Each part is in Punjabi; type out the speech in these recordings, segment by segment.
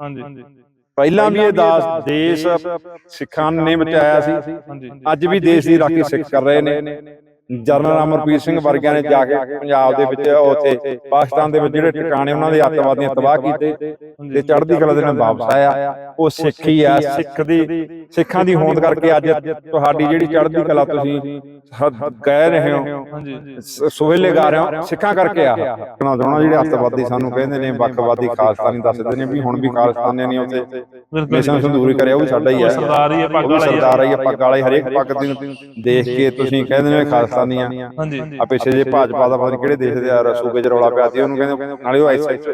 ਹਾਂਜੀ। ਪਹਿਲਾਂ ਵੀ ਇਹ ਦਾਸ ਦੇਸ਼ ਸਿੱਖਾਂ ਨੇ ਬਚਾਇਆ ਸੀ। ਅੱਜ ਵੀ ਦੇਸ਼ ਦੀ ਰਾਖੀ ਸਿੱਖ ਕਰ ਰਹੇ ਨੇ। ਜਨਰਲ ਅਮਰਪ੍ਰੀਤ ਸਿੰਘ ਵਰਗਿਆਂ ਨੇ ਜਾ ਕੇ ਪੰਜਾਬ ਦੇ ਵਿੱਚ ਉੱਥੇ ਪਾਕਿਸਤਾਨ ਦੇ ਵਿੱਚ ਜਿਹੜੇ ਟਿਕਾਣੇ ਉਹਨਾਂ ਦੇ ਅੱਤਵਾਦੀਆਂ ਤਬਾਹ ਕੀਤੇ ਤੇ ਚੜ੍ਹਦੀ ਕਲਾ ਦੇ ਨਾਲ ਵਾਪਸ ਆਇਆ। ਉਹ ਸਿੱਖ ਹੀ ਆ ਸਿੱਖ ਦੀ ਸਿੱਖਾਂ ਦੀ ਹੋਂਦ ਕਰਕੇ ਅੱਜ ਤੁਹਾਡੀ ਜਿਹੜੀ ਚੜ੍ਹਦੀ ਕਲਾ ਤੁਸੀਂ ਕਹਿ ਰਹੇ ਹੋ ਸੋਹਿਲੇ ਗਾ ਰਹੇ ਹੋ ਸਿੱਖਾਂ ਕਰਕੇ ਆ। ਕਹਿਣਾ ਚਾਹੁੰਦਾ ਜਿਹੜੇ ਅੱਤਵਾਦੀ ਸਾਨੂੰ ਕਹਿੰਦੇ ਨੇ ਵੱਖਵਾਦੀ ਖਾਲਸਤਾਨੀ ਦੱਸਦੇ ਨੇ ਵੀ ਹੁਣ ਵੀ ਖਾਲਸਤਾਨੀਆਂ ਨੇ ਉੱਥੇ। ਮਿਸ਼ਨ ਸੰਦੂਰੀ ਕਰਿਆ ਉਹ ਵੀ ਸਾਡਾ ਹੀ ਹੈ ਸਰਦਾਰ ਹੀ ਹੈ, ਪੱਗ ਵਾਲਾ। ਸਰਦਾਰ ਹੀ ਹੈ, ਪੱਗ ਵਾਲਾ ਹੀ ਹਰੇਕ ਪੱਗ ਦੀ ਦੇਖ ਕੇ ਤੁਸੀਂ ਕਹਿੰਦੇ ਨੇ ਖਾਲਸਤਾਨੀ ਆ ਆ ਪਿੱਛੇ ਜੇ ਭਾਜਪਾ ਦਾ ਪਤਾ ਕਿਹੜੇ ਦੇਸ਼ ਦੇ ਆ ਸੂਬੇ ਚ ਰੌਲਾ ਪਿਆ ਸੀ ਉਹਨੂੰ ਕਹਿੰਦੇ ਨਾਲੇ ਉਹ ਐਸਐਚ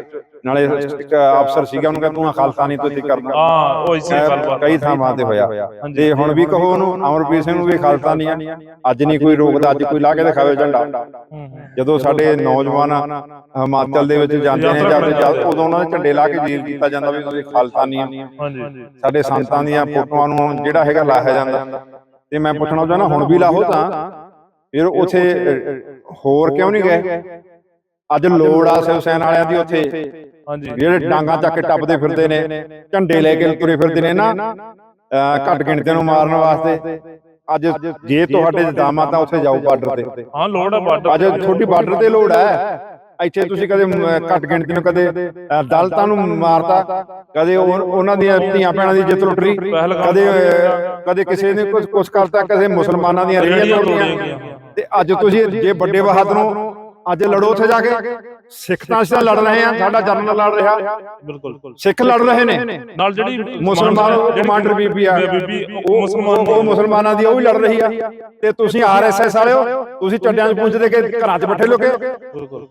ਨਾਲੇ ਇੱਕ ਅਫਸਰ ਸੀਗਾ ਉਹਨੂੰ ਕਹਿੰਦਾ ਤੂੰ ਆ ਖਾਲਸਤਾਨੀ ਤੋਂ ਇੱਥੇ ਕਰਦਾ ਹਾਂ ਉਹ ਇਸੇ ਗੱਲਬਾਤ ਕਈ ਥਾਵਾਂ ਤੇ ਹੋਇਆ। ਤੇ ਹੁਣ ਵੀ ਕਹੋ ਉਹਨੂੰ ਅਮਰਪ੍ਰੀਤ ਸਿੰਘ ਨੂੰ ਵੀ ਖਾਲਸਤਾਨੀ ਆ। ਅੱਜ ਨਹੀਂ ਕੋਈ ਰੋਕਦਾ ਅੱਜ ਕੋਈ ਲਾ ਕੇ ਦਿਖਾਵੇ ਝੰਡਾ। ਜਦੋਂ ਸਾਡੇ ਨੌਜਵਾਨ ਹਿਮਾਚਲ ਦੇ ਵਿੱਚ ਜਾਂਦੇ ਨੇ ਜਾਂ ਜਦ ਉਦੋਂ ਉਹਨਾਂ ਦੇ ਝੰਡੇ ਲਾ ਕੇ ਜੀਲ ਕੀਤਾ ਜਾਂਦਾ ਵੀ ਤੁਸੀਂ ਖਾਲਸਾਨੀ ਆ। ਹਾਂਜੀ। ਸਾਡੇ ਸੰਤਾਂ ਦੀਆਂ ਫੋਟੋਆਂ ਨੂੰ ਜਿਹੜਾ ਹੈਗਾ ਲਾਇਆ ਜਾਂਦਾ। ਤੇ ਮੈਂ ਪੁੱਛਣਾ ਚਾਹੁੰਦਾ ਹੁਣ ਵੀ ਲਾਹੋ ਤਾਂ ਫਿਰ ਉਥੇ ਹੋਰ ਕਿਉਂ ਨਹੀਂ ਗਏ? ਅੱਜ ਲੋੜ ਆ ਸਿਵ ਸੈਨਾ ਵਾਲਿਆਂ ਦੀ ਉੱਥੇ। ਹਾਂਜੀ। ਜਿਹੜੇ ਡਾਂਗਾ ਚੱਕ ਕੇ ਟੱਪਦੇ ਫਿਰਦੇ ਨੇ ਝੰਡੇ ਲੈ ਕੇ ਤੁਰੇ ਫਿਰਦੇ ਨੇ ਨਾ ਘੱਟ ਗਿਣਤੀ ਨੂੰ ਮਾਰਨ ਵਾਸਤੇ ਅੱਜ ਜੇ ਤੁਹਾਡੇ ਜਦਾਮਾ ਤਾਂ ਉੱਥੇ ਜਾਓ ਬਾਰਡਰ ਤੇ। ਹਾਂ ਲੋੜ ਆ ਬਾਰਡਰ ਅੱਜ ਤੁਹਾਡੀ ਬਾਰਡਰ ਤੇ ਲੋੜ ਹੈ। ਇੱਥੇ ਤੁਸੀਂ ਕਦੇ ਘੱਟ ਗਿਣਤੀ ਨੂੰ ਕਦੇ ਦਲਤਾਂ ਨੂੰ ਮਾਰਤਾ ਕਦੇ ਉਹ- ਉਹਨਾਂ ਦੀਆਂ ਧੀਆਂ ਭੈਣਾਂ ਦੀ ਜਿੱਤ ਲੁੱਟ ਰਹੀ ਕਦੇ ਕਦੇ ਕਿਸੇ ਨੇ ਕੁਝ ਕੁਝ ਕਰਤਾ ਕਦੇ ਮੁਸਲਮਾਨਾਂ ਦੀਆਂ ਗਈਆਂ। ਤੇ ਅੱਜ ਤੁਸੀਂ ਜੇ ਵੱਡੇ ਬਹਾਦਰੋਂ ਅੱਜ ਲੜੋ ਉੱਥੇ ਜਾ ਕੇ। ਸਿੱਖ ਤਾਂ ਅਸੀਂ ਤਾਂ ਲੜ ਰਹੇ ਆ ਸਾਡਾ ਜਨਰਲ ਲੜ ਰਿਹਾ। ਬਿਲਕੁਲ। ਸਿੱਖ ਲੜ ਰਹੇ ਨੇ। ਨਾਲ ਜਿਹੜੀ ਮੁਸਲਮਾਨ ਕਮਾਂਡਰ ਬੀਬੀ ਆ ਬੀਬੀ ਉਹ ਮੁਸਲਮਾਨ ਉਹ ਮੁਸਲਮਾਨਾਂ ਦੀ ਉਹ ਵੀ ਲੜ ਰਹੀ ਆ। ਤੇ ਤੁਸੀਂ ਆਰਐਸਐਸ ਵਾਲਿਓ ਤੁਸੀਂ ਚੱਡਿਆਂ 'ਚ ਪੁੰਜਦੇ ਕੇ ਘਰਾਂ 'ਚ ਬੈਠੇ ਲੋਕੇ।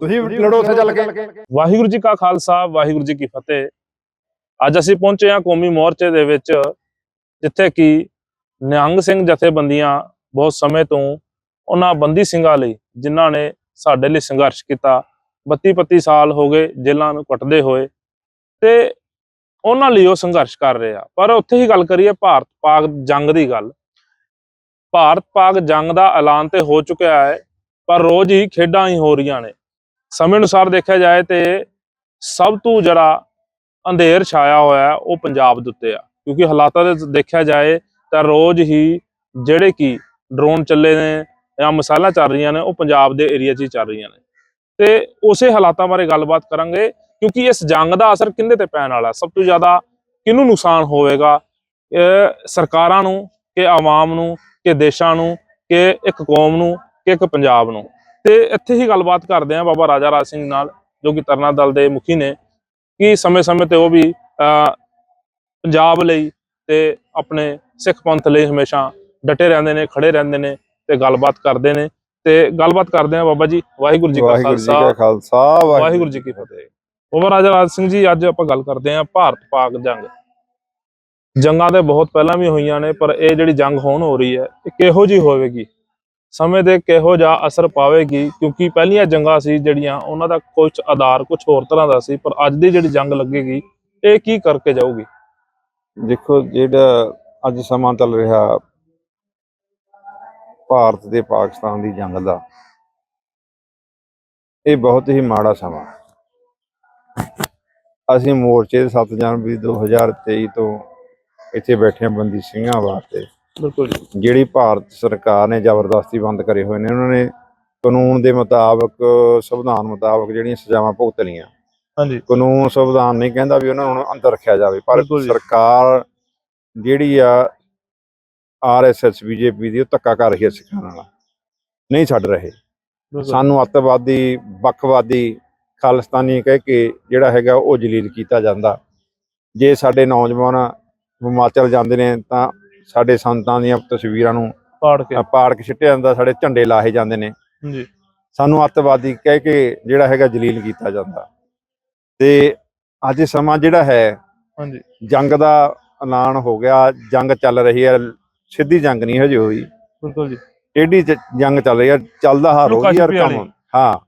ਤੁਸੀਂ ਲੜੋ ਉੱਥੇ ਚੱਲ ਕੇ। ਵਾਹਿਗੁਰੂ ਜੀ ਕਾ ਖਾਲਸਾ ਵਾਹਿਗੁਰੂ ਜੀ ਕੀ ਫਤਿਹ। ਅੱਜ ਅਸੀਂ ਪਹੁੰਚੇ ਹਾਂ ਕੌਮੀ ਮੋਰਚੇ ਦੇ ਵਿੱਚ ਜਿੱਥੇ ਕਿ ਨਿਹੰਗ ਸਿੰਘ ਜਥੇਬੰਦੀਆਂ ਬਹੁਤ ਸਮੇਂ ਤੋਂ ਉਹਨਾਂ ਬੰਦੀ ਸਿੰਘਾਂ ਲਈ ਜਿਨ੍ਹਾਂ ਨੇ ਸਾਡੇ ਲਈ ਸੰਘਰਸ਼ ਕੀਤਾ 32 32 ਸਾਲ ਹੋ ਗਏ ਜੇਲ੍ਹਾਂ ਨੂੰ ਕੱਟਦੇ ਹੋਏ ਤੇ ਉਹਨਾਂ ਲਈ ਉਹ ਸੰਘਰਸ਼ ਕਰ ਰਹੇ ਆ। ਪਰ ਉੱਥੇ ਹੀ ਗੱਲ ਕਰੀਏ ਭਾਰਤ ਪਾਕ ਜੰਗ ਦੀ ਗੱਲ। ਭਾਰਤ ਪਾਕ ਜੰਗ ਦਾ ਐਲਾਨ ਤੇ ਹੋ ਚੁੱਕਿਆ ਹੈ, ਪਰ ਰੋਜ਼ ਹੀ ਖੇਡਾਂ ਹੀ ਹੋ ਰਹੀਆਂ ਨੇ। ਸਮੇਂ ਅਨੁਸਾਰ ਦੇਖਿਆ ਜਾਏ ਤੇ ਸਭ ਤੋਂ ਜਿਹੜਾ ਅੰਧੇਰ ਛਾਇਆ ਹੋਇਆ ਉਹ ਪੰਜਾਬ ਦੇ ਉੱਤੇ ਆ। ਕਿਉਂਕਿ ਹਾਲਾਤਾਂ ਦੇ ਦੇਖਿਆ ਜਾਏ ਤਾਂ ਰੋਜ਼ ਹੀ ਜਿਹੜੇ ਕੀ ਡਰੋਨ ਚੱਲੇ ਨੇ ਜਾਂ ਮਿਸਾਲਾਂ ਚੱਲ ਰਹੀਆਂ ਨੇ, ਉਹ ਪੰਜਾਬ ਦੇ ਏਰੀਆ 'ਚ ਹੀ ਚੱਲ ਰਹੀਆਂ ਨੇ। ਤੇ ਉਸੇ ਹਾਲਾਤਾਂ ਬਾਰੇ ਗੱਲਬਾਤ ਕਰਾਂਗੇ, ਕਿਉਂਕਿ ਇਸ ਜੰਗ ਦਾ ਅਸਰ ਕਿੰਦੇ ਤੇ ਪੈਣ ਵਾਲਾ? ਸਭ ਤੋਂ ਜ਼ਿਆਦਾ ਕਿਹਨੂੰ ਨੁਕਸਾਨ ਹੋਵੇਗਾ? ਸਰਕਾਰਾਂ ਨੂੰ ਕਿ ਆਵਾਮ ਨੂੰ, ਕਿ ਦੇਸ਼ਾਂ ਨੂੰ, ਕਿ ਇੱਕ ਕੌਮ ਨੂੰ, ਕਿ ਇੱਕ ਪੰਜਾਬ ਨੂੰ? ਤੇ ਇੱਥੇ ਹੀ ਗੱਲਬਾਤ ਕਰਦੇ ਹਾਂ ਬਾਬਾ ਰਾਜਾ ਰਾਜ ਸਿੰਘ ਨਾਲ, ਜੋ ਕਿ ਤਰਨਾ ਦਲ ਦੇ ਮੁਖੀ ਨੇ, ਕਿ ਸਮੇਂ-ਸਮੇਂ ਤੇ ਉਹ ਵੀ ਪੰਜਾਬ ਲਈ ਤੇ ਆਪਣੇ ਸਿੱਖ ਪੰਥ ਲਈ ਹਮੇਸ਼ਾ ਡਟੇ ਰਹਿੰਦੇ ਨੇ ਖੜੇ ਰਹਿੰਦੇ ਨੇ। ਤੇ ਗੱਲਬਾਤ ਕਰਦੇ ਨੇ। ਤੇ ਗੱਲਬਾਤ ਕਰਦੇ ਹਾਂ ਬਾਬਾ ਜੀ ਵਾਹਿਗੁਰੂ ਜੀ ਕਾ ਖਾਲਸਾ। ਵਾਹਿਗੁਰੂ ਜੀ ਕੀ ਫਤਿਹ। ਬਾਬਾ ਰਾਜਾ ਰਾਜ ਸਿੰਘ ਜੀ ਅੱਜ ਆਪਾਂ ਗੱਲ ਕਰਦੇ ਹਾਂ ਭਾਰਤ ਪਾਕ ਜੰਗ। ਜੰਗਾਂ ਤੇ ਬਹੁਤ ਪਹਿਲਾਂ ਵੀ ਹੋਈਆਂ ਨੇ ਪਰ ਇਹ ਜਿਹੜੀ ਜੰਗ ਹੁਣ ਹੋ ਰਹੀ ਹੈ ਇਹ ਕਿਹੋ ਜੀ ਹੋਵੇਗੀ? ਸਮੇਂ ਦੇ ਕਿਹੋ ਜਿਹਾ ਅਸਰ ਪਾਵੇਗੀ? ਕਿਉਂਕਿ ਪਹਿਲੀਆਂ ਜੰਗਾਂ ਸੀ ਜਿਹੜੀਆਂ ਉਹਨਾਂ ਦਾ ਕੁਝ ਆਧਾਰ ਕੁਝ ਹੋਰ ਤਰ੍ਹਾਂ ਦਾ ਸੀ ਪਰ ਅੱਜ ਦੀ ਜਿਹੜੀ ਜੰਗ ਲੱਗੇਗੀ ਇਹ ਕੀ ਕਰਕੇ ਜਾਊਗੀ? ਦੇਖੋ ਜਿਹੜਾ ਅੱਜ ਸਮਾਂ ਚੱਲ ਰਿਹਾ ਭਾਰਤ ਤੇ ਪਾਕਿਸਤਾਨ ਦੀ ਜੰਗ ਦਾ ਇਹ ਬਹੁਤ ਹੀ ਮਾੜਾ ਸਮਾਂ। ਅਸੀਂ ਮੋਰਚੇ ਦੇ 7 ਜਨਵਰੀ 2023 ਤੋਂ ਇੱਥੇ ਬੈਠੇ ਹਾਂ ਬੰਦੀ ਸਿੰਘਾਂ ਵਾਸਤੇ। ਬਿਲਕੁਲ ਜਿਹੜੀ ਭਾਰਤ ਸਰਕਾਰ ਨੇ ਜ਼ਬਰਦਸਤੀ ਬੰਦ ਕਰੇ ਹੋਏ ਨੇ ਉਹਨਾਂ ਨੇ ਕਾਨੂੰਨ ਦੇ ਮੁਤਾਬਕ ਸੰਵਿਧਾਨ ਮੁਤਾਬਕ ਜਿਹੜੀਆਂ ਸਜ਼ਾਵਾਂ ਭੁਗਤ ਲਈਆਂ। ਹਾਂਜੀ। ਕਾਨੂੰਨ ਸੰਵਿਧਾਨ ਨਹੀਂ ਕਹਿੰਦਾ ਵੀ ਉਹਨਾਂ ਨੂੰ ਅੰਦਰ ਰੱਖਿਆ ਜਾਵੇ ਪਰ। ਸਰਕਾਰ ਜਿਹੜੀ ਆ ਆਰਐਸਐਸ ਬੀਜੇਪੀ ਦੀ ਉਹ ਧੱਕਾ ਕਰ ਰਹੀ ਹੈ ਸਿੱਖਾਂ ਨਾਲ। ਨਹੀਂ ਛੱਡ ਰਹੇ। ਸਾਨੂੰ ਅੱਤਵਾਦੀ ਵੱਖਵਾਦੀ ਖਾਲਿਸਤਾਨੀ ਕਹਿ ਕੇ ਜਿਹੜਾ ਹੈਗਾ ਉਹ ਜਲੀਲ ਕੀਤਾ ਜਾਂਦਾ। ਜੇ ਸਾਡੇ ਨੌਜਵਾਨ ਹਿਮਾਚਲ ਜਾਂਦੇ ਨੇ ਤਾਂ ਸਾਡੇ ਸੰਤਾਂ ਦੀਆਂ ਤਸਵੀਰਾਂ ਨੂੰ ਪਾੜ ਕੇ। ਪਾੜ ਕੇ ਸਿੱਟਿਆ ਜਾਂਦਾ ਸਾਡੇ ਝੰਡੇ ਲਾਹੇ ਜਾਂਦੇ ਨੇ। ਜੀ। ਸਾਨੂੰ ਅੱਤਵਾਦੀ ਕਹਿ ਕੇ ਜਿਹੜਾ ਹੈਗਾ ਜਲੀਲ ਕੀਤਾ ਜਾਂਦਾ। ਤੇ ਅੱਜ ਸਮਾਂ ਜਿਹੜਾ ਹੈ ਹਾਂਜੀ। ਜੰਗ ਦਾ ਐਲਾਨ ਹੋ ਗਿਆ ਜੰਗ ਚੱਲ ਰਹੀ ਹੈ। ਸਿੱਧੀ ਜੰਗ ਨਹੀਂ ਹਜੇ ਹੋਈ। ਬਿਲਕੁਲ ਜੀ। ਟੇਢੀ ਜੰਗ ਚੱਲ ਰਹੀ ਹੈ ਚੱਲਦਾ ਹਾਰ ਹੋ ਗਿਆ ਛਿਪੀ ਕੰਮ। ਵਾਲੀ। ਹਾਂ।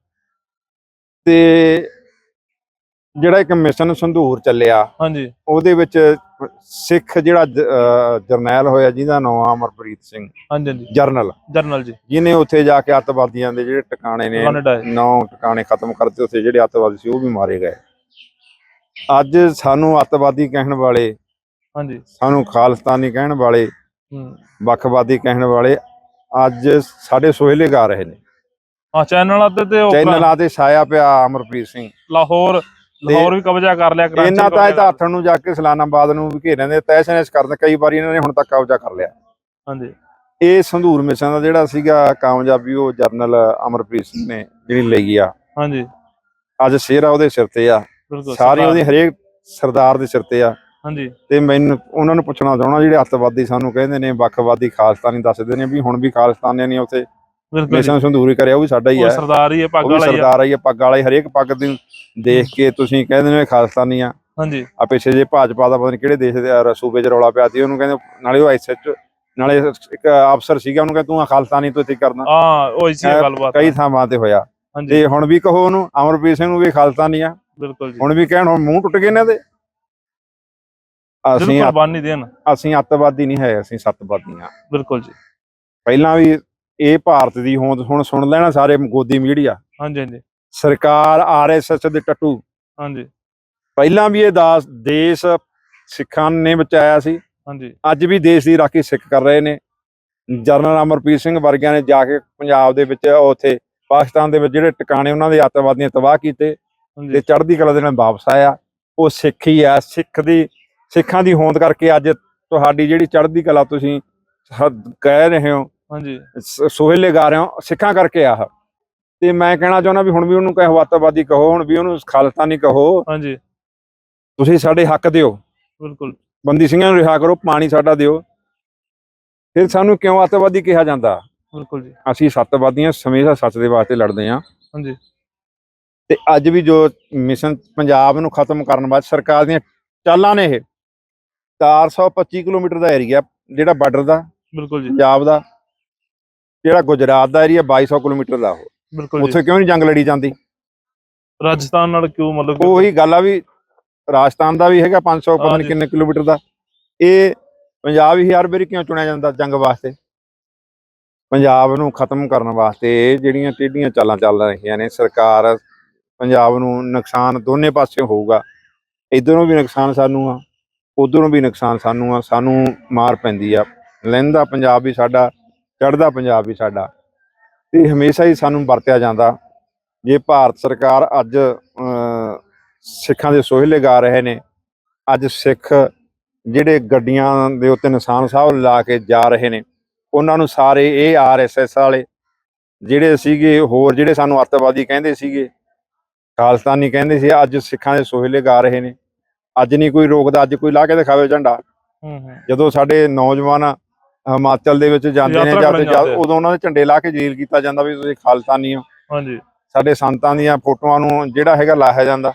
ਤੇ ਜਿਹੜਾ ਇੱਕ ਮਿਸ਼ਨ ਸੰਧੂਰ ਚੱਲਿਆ ਹਾਂਜੀ। ਉਹਦੇ ਵਿੱਚ ਸਿੱਖ ਜਿਹੜਾ ਜ- ਅਹ ਜਰਨੈਲ ਹੋਇਆ ਜਿਹਦਾ ਨਾਮ ਆ ਅਮਰਪ੍ਰੀਤ ਸਿੰਘ। ਹਾਂਜੀ ਹਾਂਜੀ। ਜਰਨਲ। ਜਰਨਲ ਜੀ। ਜਿਹਨੇ ਉੱਥੇ ਜਾ ਕੇ ਅੱਤਵਾਦੀਆਂ ਦੇ ਜਿਹੜੇ ਟਿਕਾਣੇ ਨੇ ਕੈਨੇਡਾ ਹੈ। ਨੌ ਟਿਕਾਣੇ ਖਤਮ ਕਰਤੇ ਉੱਥੇ ਜਿਹੜੇ ਅੱਤਵਾਦੀ ਸੀ ਉਹ ਵੀ ਮਾਰੇ ਗਏ। ਅੱਜ ਸਾਨੂੰ ਅੱਤਵਾਦੀ ਕਹਿਣ ਵਾਲੇ ਹਾਂਜੀ। ਸਾਨੂੰ ਖਾਲਿਸਤਾਨੀ ਕਹਿਣ ਵਾਲੇ ਵੱਖਵਾਦੀ ਕਹਿਣ ਵਾਲੇ ਅੱਜ ਸਾਡੇ ਸੋਹਲੇ ਗਾ ਰਹੇ ਨੇ। ਆ ਚੈਨਲਾਂ ਤੇ ਤੇ ਉਹ ਚੈਨਲਾਂ ਤੇ ਛਾਇਆ ਪਿਆ ਅਮਰਪ੍ਰੀਤ ਸਿੰਘ। ਲਾਹੌਰ ਲਾਹੌਰ ਵੀ ਕਬਜ਼ਾ ਕਰ ਲਿਆ ਕਰਾਚੀ ਇਹਨਾਂ ਤਾਂ ਇਹ ਤਾਂ ਹੱਥਣ ਨੂੰ ਜਾ ਕੇ ਇਸਲਾਮਾਬਾਦ ਨੂੰ ਵੀ ਘੇਰਿਆਂ ਦੇ ਤੈਸ਼ ਨੈਸ਼ ਕਰਨ ਕਈ ਵਾਰੀ ਇਹਨਾਂ ਨੇ ਹੁਣ ਤੱਕ ਕਬਜ਼ਾ ਕਰ ਲਿਆ। ਹਾਂਜੀ। ਇਹ ਸੰਧੂਰ ਮਿਸ਼ਨ ਦਾ ਜਿਹੜਾ ਸੀਗਾ ਕਾਮਯਾਬੀ ਉਹ ਜਰਨਲ ਅਮਰਪ੍ਰੀਤ ਸਿੰਘ ਨੇ ਜਿਹੜੀ ਲਈ ਆ। ਹਾਂਜੀ। ਅੱਜ ਸਿਹਰਾ ਉਹਦੇ ਸਿਰ ਤੇ ਆ। ਸਾਰੇ ਉਹਦੇ ਹਰੇਕ ਸਰਦਾਰ ਦੇ ਸਿਰ ਤੇ ਆ। ਹਾਂਜੀ। ਤੇ ਮੈਨੂੰ ਉਹਨਾਂ ਨੂੰ ਪੁੱਛਣਾ ਚਾਹਣਾ ਜਿਹੜੇ ਅੱਤਵਾਦੀ ਸਾਨੂੰ ਕਹਿੰਦੇ ਨੇ ਵੱਖਵਾਦੀ ਖਾਲਿਸਤਾਨੀ ਦੱਸਦੇ ਨੇ ਵੀ ਹੁਣ ਵੀ ਖਾਲਿਸਤਾਨੀਆਂ ਨੇ ਉੱਥੇ। ਮਿਸ਼ਨ ਸੰਧੂਰੀ ਕਰਿਆ ਉਹ ਵੀ ਸਾਡਾ ਹੀ ਆ। ਸਰਦਾਰ ਹੀ ਹੈ ਪੱਗ ਵਾਲਾ ਹੀ ਹੈ ਸਰਦਾਰ ਆਈ ਆ ਪੱਗ ਵਾਲੇ ਹਰੇਕ ਪੱਗ ਦੀ ਦੇਖ ਕੇ ਤੁਸੀਂ ਕਹਿੰਦੇ ਨੇ ਖਾਲਿਸਤਾਨੀ ਆ। ਹਾਂਜੀ। ਆ ਪਿੱਛੇ ਜੇ ਭਾਜਪਾ ਦਾ ਪਤਾ ਨਹੀਂ ਕਿਹੜੇ ਦੇਸ਼ ਦੇ ਆ, ਸੂਬੇ 'ਚ ਰੌਲਾ ਪਿਆ ਸੀ ਉਹਨੂੰ ਕਹਿੰਦੇ ਨਾਲੇ ਉਹ ਐਸਐਚ ਨਾਲੇ ਇੱਕ ਅਫਸਰ ਸੀਗਾ ਉਹਨੂੰ ਕਹਿੰਦੇ ਤੂੰ ਆ ਖਾਲਿਸਤਾਨੀ ਤੋਂ ਇੱਥੇ ਕਰਨਾ। ਹਾਂ ਉਹ ਇਸੀ ਗੱਲਬਾਤ। ਕਈ ਥਾਵਾਂ ਤੇ ਹੋਇਆ। ਤੇ ਹੁਣ ਵੀ ਕਹੋ ਉਹਨੂੰ ਅਮਰਪ੍ਰੀਤ ਸਿੰਘ ਨੂੰ ਵੀ ਖਾਲਿਸਤਾਨੀ ਆ। ਬਿਲਕੁਲ ਜੀ। ਹੁਣ ਵੀ ਕਹਿਣ ਹੁਣ ਮੂੰਹ ਟੁੱਟ ਗਏ ਇਹਨਾਂ ਦੇ। ਅਸੀਂ ਬਿਲਕੁਲ ਅੱਤ- ਬਾਨੀ ਦੇਣ। ਅਸੀਂ ਅੱਤਵਾਦੀ ਨਹੀਂ ਹੈ ਅਸੀਂ ਸੱਤਵਾਦੀ ਆ ਬਿਲਕੁਲ ਜੀ। ਪਹਿਲਾਂ ਵੀ ਇਹ ਭਾਰਤ ਦੀ ਹੋਂਦ ਹੁਣ ਸੁਣ ਲੈਣਾ ਸਾਰੇ ਗੋਦੀ ਮੀਡੀਆ। ਹਾਂਜੀ ਹਾਂਜੀ। ਸਰਕਾਰ ਆਰਐਸਐਸ ਦੇ ਟੱਟੂ। ਹਾਂਜੀ। ਪਹਿਲਾਂ ਵੀ ਇਹ ਦਾਸ ਦੇਸ਼ ਸਿੱਖਾਂ ਨੇ ਬਚਾਇਆ ਸੀ। ਹਾਂਜੀ। ਅੱਜ ਵੀ ਦੇਸ਼ ਦੀ ਰਾਖੀ ਸਿੱਖ ਕਰ ਰਹੇ ਨੇ। ਜਨਰਲ ਅਮਰਪ੍ਰੀਤ ਸਿੰਘ ਵਰਗਿਆਂ ਨੇ ਜਾ ਕੇ ਪੰਜਾਬ ਦੇ ਵਿੱਚ ਉੱਥੇ ਪਾਕਿਸਤਾਨ ਦੇ ਵਿੱਚ ਜਿਹੜੇ ਟਿਕਾਣੇ ਉਹਨਾਂ ਦੇ ਅੱਤਵਾਦੀਆਂ ਤਬਾਹ ਕੀਤੇ ਤੇ ਚੜ੍ਹਦੀ ਕਲਾ ਦੇ ਨਾਲ ਵਾਪਸ ਆਇਆ। ਉਹ ਸਿੱਖ ਹੀ ਆ। ਸਿੱਖ ਦੀ ਸਿੱਖਾਂ ਦੀ ਹੋਂਦ ਕਰਕੇ ਅੱਜ ਤੁਹਾਡੀ ਜਿਹੜੀ ਚੜ੍ਹਦੀ ਕਲਾ ਤੁਸੀਂ ਕਹਿ ਰਹੇ ਹੋ ਹਾਂਜੀ। ਸੋਹਲੇ ਗਾ ਰਹੇ ਹੋ ਸਿੱਖਾਂ ਕਰਕੇ ਆਹ। ਤੇ ਮੈਂ ਕਹਿਣਾ ਚਾਹੁੰਦਾ ਵੀ ਹੁਣ ਵੀ ਉਹਨੂੰ ਕਹੋ ਅੱਤਵਾਦੀ ਕਹੋ ਹੁਣ ਵੀ ਉਹਨੂੰ ਖਾਲਿਸਤਾਨੀ ਕਹੋ। ਹਾਂਜੀ। ਤੁਸੀਂ ਸਾਡੇ ਹੱਕ ਦਿਓ। ਬਿਲਕੁਲ। ਬੰਦੀ ਸਿੰਘਾਂ ਨੂੰ ਰਿਹਾ ਕਰੋ ਪਾਣੀ ਸਾਡਾ ਦਿਓ। ਫਿਰ ਸਾਨੂੰ ਕਿਉਂ ਅੱਤਵਾਦੀ ਕਿਹਾ ਜਾਂਦਾ? ਬਿਲਕੁਲ ਜੀ। ਅਸੀਂ ਸੱਤਵਾਦੀਆਂ ਹਮੇਸ਼ਾ ਸੱਚ ਦੇ ਵਾਸਤੇ ਲੜਦੇ ਹਾਂ। ਹਾਂਜੀ। ਤੇ ਅੱਜ ਵੀ ਜੋ ਮਿਸ਼ਨ ਪੰਜਾਬ ਨੂੰ ਖਤਮ ਕਰਨ ਵਾਸਤੇ ਸਰਕਾਰ ਦੀਆਂ ਚਾਲਾਂ ਨੇ ਇਹ 425 ਕਿਲੋਮੀਟਰ ਦਾ ਏਰੀਆ ਜਿਹੜਾ ਬਾਰਡਰ ਦਾ ਬਿਲਕੁਲ ਜੀ। ਪੰਜਾਬ ਦਾ ਜਿਹੜਾ ਗੁਜਰਾਤ ਦਾ ਏਰੀਆ 2200 ਕਿਲੋਮੀਟਰ ਦਾ ਉਹ। ਬਿਲਕੁਲ ਉੱਥੇ ਕਿਉਂ ਨਹੀਂ ਜੰਗ ਲੜੀ ਜਾਂਦੀ? ਰਾਜਸਥਾਨ ਨਾਲ ਕਿਉਂ ਮਤਲਬ ਉਹੀ ਗੱਲ ਆ ਵੀ ਰਾਜਸਥਾਨ ਦਾ ਵੀ ਹੈਗਾ 500 ਪਤਾ ਨਹੀਂ। ਕਿੰਨੇ ਕਿਲੋਮੀਟਰ ਦਾ। ਇਹ ਪੰਜਾਬ ਹੀ ਹਰ ਵਾਰੀ ਕਿਉਂ ਚੁਣਿਆ ਜਾਂਦਾ ਜੰਗ ਵਾਸਤੇ? ਪੰਜਾਬ ਨੂੰ ਖਤਮ ਕਰਨ ਵਾਸਤੇ ਜਿਹੜੀਆਂ ਟੇਢੀਆਂ ਚਾਲਾਂ ਚੱਲ ਰਹੀਆਂ ਨੇ ਸਰਕਾਰ ਪੰਜਾਬ ਨੂੰ ਨੁਕਸਾਨ ਦੋਨੇ ਪਾਸੇ ਹੋਊਗਾ। ਇਧਰੋਂ ਵੀ ਨੁਕਸਾਨ ਸਾਨੂੰ ਆ। ਉਧਰੋਂ ਵੀ ਨੁਕਸਾਨ ਸਾਨੂੰ ਆ, ਸਾਨੂੰ ਮਾਰ ਪੈਂਦੀ ਆ। ਲਹਿੰਦਾ ਪੰਜਾਬ ਵੀ ਸਾਡਾ, ਚੜ੍ਹਦਾ ਪੰਜਾਬ ਵੀ ਸਾਡਾ। ਤੇ ਹਮੇਸ਼ਾ ਹੀ ਸਾਨੂੰ ਵਰਤਿਆ ਜਾਂਦਾ। ਜੇ ਭਾਰਤ ਸਰਕਾਰ ਅੱਜ ਸਿੱਖਾਂ ਦੇ ਸੋਹਿਲੇ ਗਾ ਰਹੇ ਨੇ, ਅੱਜ ਸਿੱਖ ਜਿਹੜੇ ਗੱਡੀਆਂ ਦੇ ਉੱਤੇ ਨਿਸ਼ਾਨ ਸਾਹਿਬ ਲਾ ਕੇ ਜਾ ਰਹੇ ਨੇ, ਉਹਨਾਂ ਨੂੰ ਸਾਰੇ ਇਹ ਆਰਐਸਐਸ ਵਾਲੇ, ਜਿਹੜੇ ਸੀਗੇ, ਹੋਰ ਜਿਹੜੇ ਸਾਨੂੰ ਅੱਤਵਾਦੀ ਕਹਿੰਦੇ ਸੀਗੇ, ਖਾਲਸਤਾਨੀ ਕਹਿੰਦੇ ਸੀ, ਅੱਜ ਸਿੱਖਾਂ ਦੇ ਸੋਹਿਲੇ ਗਾ ਰਹੇ ਨੇ। ਅੱਜ ਨਹੀਂ ਕੋਈ ਰੋਕਦਾ ਅੱਜ ਕੋਈ ਲਾ ਕੇ ਦਿਖਾਵੇ ਝੰਡਾ। ਜਦੋਂ ਸਾਡੇ ਨੌਜਵਾਨ ਹਿਮਾਚਲ ਦੇ ਵਿੱਚ ਜਾਂਦੇ ਨੇ ਆ। ਉਦੋਂ ਉਹਨਾਂ ਦੇ ਝੰਡੇ ਲਾ ਕੇ ਜਲੀਲ ਕੀਤਾ ਜਾਂਦਾ ਵੀ ਤੁਸੀਂ ਖਾਲਸਾਨੀ ਹੋ। ਹਾਂਜੀ। ਸਾਡੇ ਸੰਤਾਂ ਦੀਆਂ ਫੋਟੋਆਂ ਨੂੰ ਜਿਹੜਾ ਹੈਗਾ ਲਾਹਿਆ ਜਾਂਦਾ।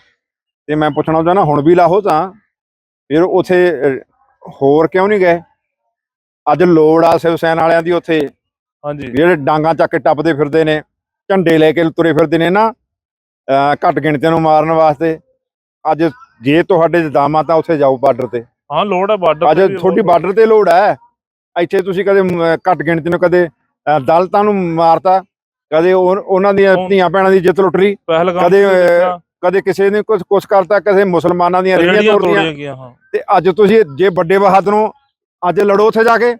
ਤੇ ਮੈਂ ਪੁੱਛਣਾ ਚਾਹੁੰਦਾ ਹੁਣ ਵੀ ਲਾਹੋ ਤਾਂ ਫਿਰ ਉਥੇ ਹੋਰ ਕਿਉਂ ਨਹੀਂ ਗਏ? ਅੱਜ ਲੋੜ ਆ ਸਿਵ ਸੈਨਾ ਵਾਲਿਆਂ ਦੀ ਉੱਥੇ। ਹਾਂਜੀ। ਜਿਹੜੇ ਡਾਂਗਾ ਚੱਕ ਕੇ ਟੱਪਦੇ ਫਿਰਦੇ ਨੇ ਝੰਡੇ ਲੈ ਕੇ ਤੁਰੇ ਫਿਰਦੇ ਨੇ ਨਾ ਘੱਟ ਗਿਣਤੀਆਂ ਨੂੰ ਮਾਰਨ ਵਾਸਤੇ। ਅੱਜ ਜੇ ਤੁਹਾਡੇ ਦਾਮਾ ਤਾਂ ਉੱਥੇ ਜਾਓ ਬਾਰਡਰ ਤੇ। ਹਾਂ ਲੋੜ ਹੈ ਬਾਰਡਰ ਅੱਜ ਤੁਹਾਡੀ ਬਾਰਡਰ ਤੇ ਲੋੜ ਹੈ। ਇੱਥੇ ਤੁਸੀਂ ਕਦੇ ਘੱਟ ਗਿਣਤੀ ਨੂੰ ਕਦੇ ਦਲਿਤਾਂ ਨੂੰ ਮਾਰਤਾ ਕਦੇ ਉਹ- ਉਹਨਾਂ ਦੀਆਂ ਧੀਆਂ ਭੈਣਾਂ ਦੀ ਇੱਜ਼ਤ ਲੁੱਟ ਰਹੀ ਕਦੇ, ਕਦੇ ਕਿਸੇ ਨੇ ਕੁਝ ਕੁਝ ਕਰਤਾ ਕਿਸੇ ਮੁਸਲਮਾਨਾਂ ਦੀਆਂ ਰੇੜੀਆਂ ਤੋੜੀਆਂ ਤੇ ਅੱਜ ਤੁਸੀਂ ਜੇ ਵੱਡੇ ਬਹਾਦਰੋਂ ਅੱਜ ਲੜੋ ਉੱਥੇ ਜਾ ਕੇ